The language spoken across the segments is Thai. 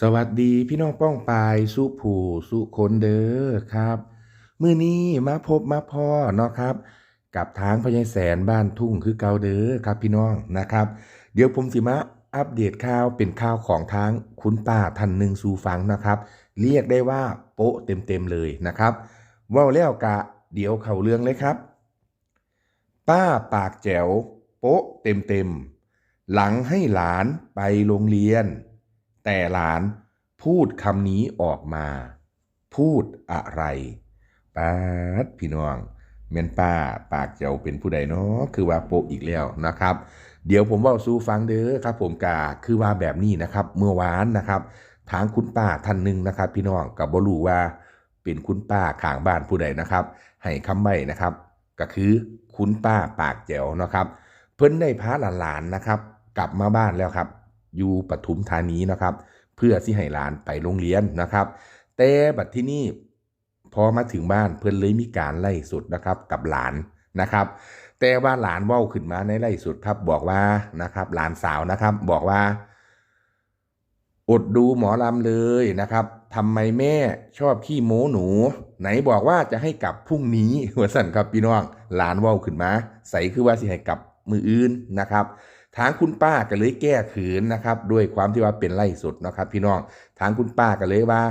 สวัสดีพี่น้องป้องปายสุผู้สุคนเด้อครับมื้อนี้มาพบมาพ่อเนาะครับ กับทางพญายแสนบ้านทุ่งคือเก่าเด้อครับพี่น้องนะครับ เดี๋ยวผมสิมาอัปเดตข่าวเป็นข่าวของทางคุณป้าท่านหนึ่งสู่ฟังนะครับ เรียกได้ว่าโป๊ะเต็มๆเลยนะครับว่าแล้วกะเดี๋ยวเข้าเรื่องเลยครับ ป้าปากแจ๋ว โป๊ะเต็มๆหลังให้หลานไปโรงเรียน แต่หลานพูดคำนี้ออกมา พูดอะไรป้าดพี่น้องเมนป้าปากแจ๋วเป็นผู้ใดเนาะคือว่าโปะอีกแล้วนะครับ เดี๋ยวผมเว่าสู้ฟังเด้อครับผมกาคือว่าแบบนี้นะครับเมื่อวานนะครับ ทางคุณป้าท่านหนึ่งนะครับ พี่น้องกับบรูว่า เป็นคุณป้าข้างบ้านผู้ใดนะครับ ให้คำใบ้นะครับ ก็คือคุณป้าปากแจ๋วนะครับ เพิ่นได้พาหลานๆนะครับ กลับมาบ้านแล้วครับ อยู่ปทุมธานีนะครับ เพื่อที่ให้หลานไปโรงเรียนนะครับ แต่บัดที่นี่พอมาถึงบ้านเพิ่อนเลยมีการไล่สุดนะครับกับหลานนะครับ แต่ว่าหลานเว้าขึ้นมาในไล่สุดครับ บอกว่านะครับ หลานสาวนะครับ บอกว่า อดดูหมอลำเลยนะครับทำไมแม่ชอบขี้โม้หนู ไหนบอกว่าจะให้กลับพรุ่งนี้หัวสั่นครับพี่น้องหลานเว้าขึ้นมา ใส่คือว่าสิให้กลับมืออื่นนะครับ ทางคุณป้าก็เลยแก้ขืนนะครับด้วยความที่ว่าเป็นไล่สุดนะครับ พี่น้องทางคุณป้าก็เลยว่า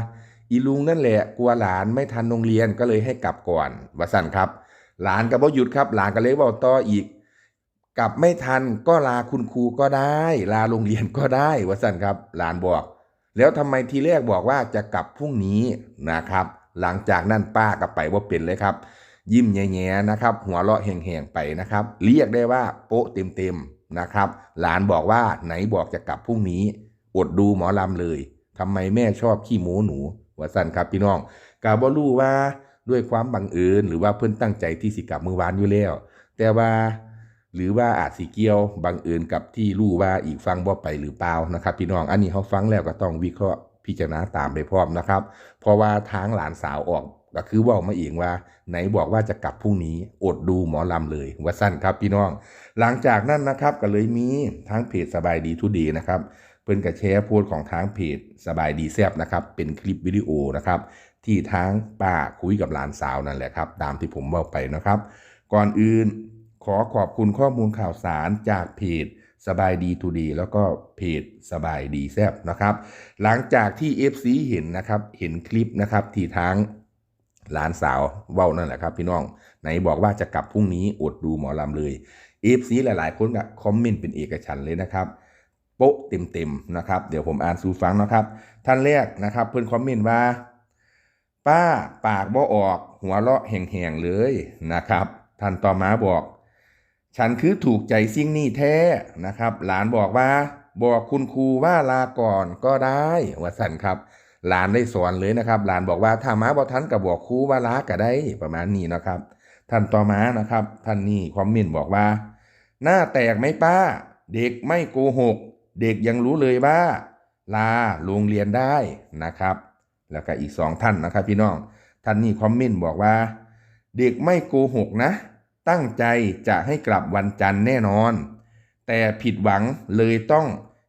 อีลุงนั่นแหละกลัวหลานไม่ทันโรงเรียนก็เลยให้กลับก่อนว่าสั่นครับ หลานก็บ่หยุดครับ หลานก็เลยบอกต่ออีกกลับไม่ทันก็ลาคุณครูก็ได้ ลาโรงเรียนก็ได้ว่าสั่นครับ หลานบอก แล้วทำไมทีแรกบอกว่าจะกลับพรุ่งนี้นะครับ หลังจากนั้นป้าก็ไปว่าเป็นเลยครับ ยิ้มแย่ๆนะครับ หัวเราะแห่งๆไปนะครับ เรียกได้ว่าโป๊ะเต็มๆ นะครับ หลานบอกว่าไหนบอกจะกลับพรุ่งนี้ อดดูหมอลำเลยทำไมแม่ชอบขี้โม้หนูว่าสั่นครับพี่น้องกาบ่รู้ว่าด้วยความบังเอิญหรือว่าเพิ่อนตั้งใจที่สิกลับเมื่อวานอยู่แล้ว แต่ว่าหรือว่าอาจสิเกี่ยวบังเอิญกับที่รู้ว่าอีกฟังบ่ไปหรือเปล่านะครับ พี่น้องอันนี้เขาฟังแล้วก็ต้องวิเคราะห์พิจารณาตามไปพร้อมนะครับ เพราะว่าทางหลานสาวออก ก็คือว่ามาเองว่า ไหนบอกว่าจะกลับพรุ่งนี้อดดูหมอลำเลยว่าสั้นครับพี่น้อง หลังจากนั้นนะครับก็เลยมีทางเพจสบายดีทุดีนะครับเพิ่นก็แชร์โพสของทางเพจสบายดีแซบนะครับเป็นคลิปวิดีโอนะครับที่ทางป้าคุยกับหลานสาวนั่นแหละครับตามที่ผมบอกไปนะครับ ก่อนอื่นขอขอบคุณข้อมูลข่าวสารจากเพจสบายดีทูดีแล้วก็เพจสบายดีแซบนะครับ หลังจากที่ FC เห็นนะครับเห็นคลิปนะครับที่ทาง หลานสาวเว้านั่นแหละครับพี่น้อง ไหนบอกว่าจะกลับพรุ่งนี้อดดูหมอลำเลย FC หลายๆ คนก็คอมเมนต์เป็นเอกฉันเลยนะครับโป๊ะเต็มๆนะครับ เดี๋ยวผมอ่านสู่ฟังนะครับ ท่านแรกนะครับ เพิ่อนคอมเมนต์ว่า ป้าปากบ่ออกหัวเราะแห่งๆเลยนะครับ ท่านต่อมาบอก ฉันคือถูกใจสิ่งนี้แท้นะครับ หลานบอกว่า บอกคุณครูว่าลาก่อนก็ได้ว่าสันครับ หลานได้สอนเลยนะครับ หลานบอกว่าถ้ามาบ่ทันก็บบอกครูว่าลาก็ได้ประมาณนี้นะครับ ท่านต่อมานะครับ ท่านนี่คอมเมนต์บอกว่า หน้าแตกไหมป้า เด็กไม่โกหก เด็กยังรู้เลยว่า ลาโรงเรียนได้นะครับ แล้วก็อีกสองท่านนะครับ พี่น้องท่านนี่คอมเมนต์บอกว่า เด็กไม่โกหกนะ ตั้งใจจะให้กลับวันจันทร์แน่นอน แต่ผิดหวังเลยต้อง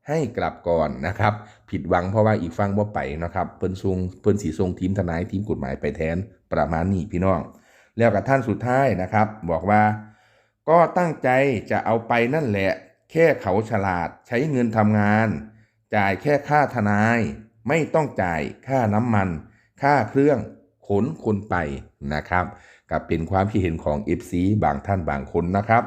ให้กลับก่อนนะครับ ผิดหวังเพราะว่าอีกฟังบ่าไปนะครับเพิ่นทรงเพิ่นสีทรงทีมทนายทีมกฎหมายไปแทนประมาณนี้พี่น้อง แล้วกับท่านสุดท้ายนะครับ บอกว่า ก็ตั้งใจจะเอาไปนั่นแหละ แค่เขาฉลาดใช้เงินทำงาน จ่ายแค่ค่าทนาย ไม่ต้องจ่ายค่าน้ำมัน ค่าเครื่องขนคนไปนะครับกับเป็นความคิดเห็นของ FC บางท่านบางคนนะครับ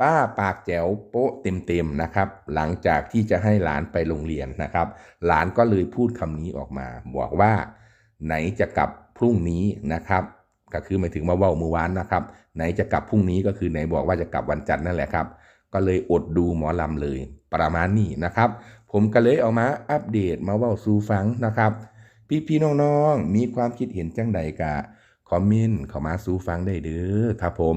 ป้าปากแจ๋วโป๊ะเต็มๆนะครับ หลังจากที่จะให้หลานไปโรงเรียนนะครับ หลานก็เลยพูดคำนี้ออกมา บอกว่า ไหนจะกลับพรุ่งนี้นะครับก็คือหมายถึงว่าว่าเมื่อวานนะครับ ไหนจะกลับพรุ่งนี้ก็คือไหนบอกว่าจะกลับวันจันทร์นั่นแหละครับ ก็เลยอดดูหมอลำเลย ประมาณนี้นะครับ ผมก็เลยเอามาอัปเดตมาว่าสู่ฟังนะครับ พี่ๆน้องๆมีความคิดเห็นจังใดกะคอมเมนต์เข้ามาสู่ฟังได้เด้อครับผม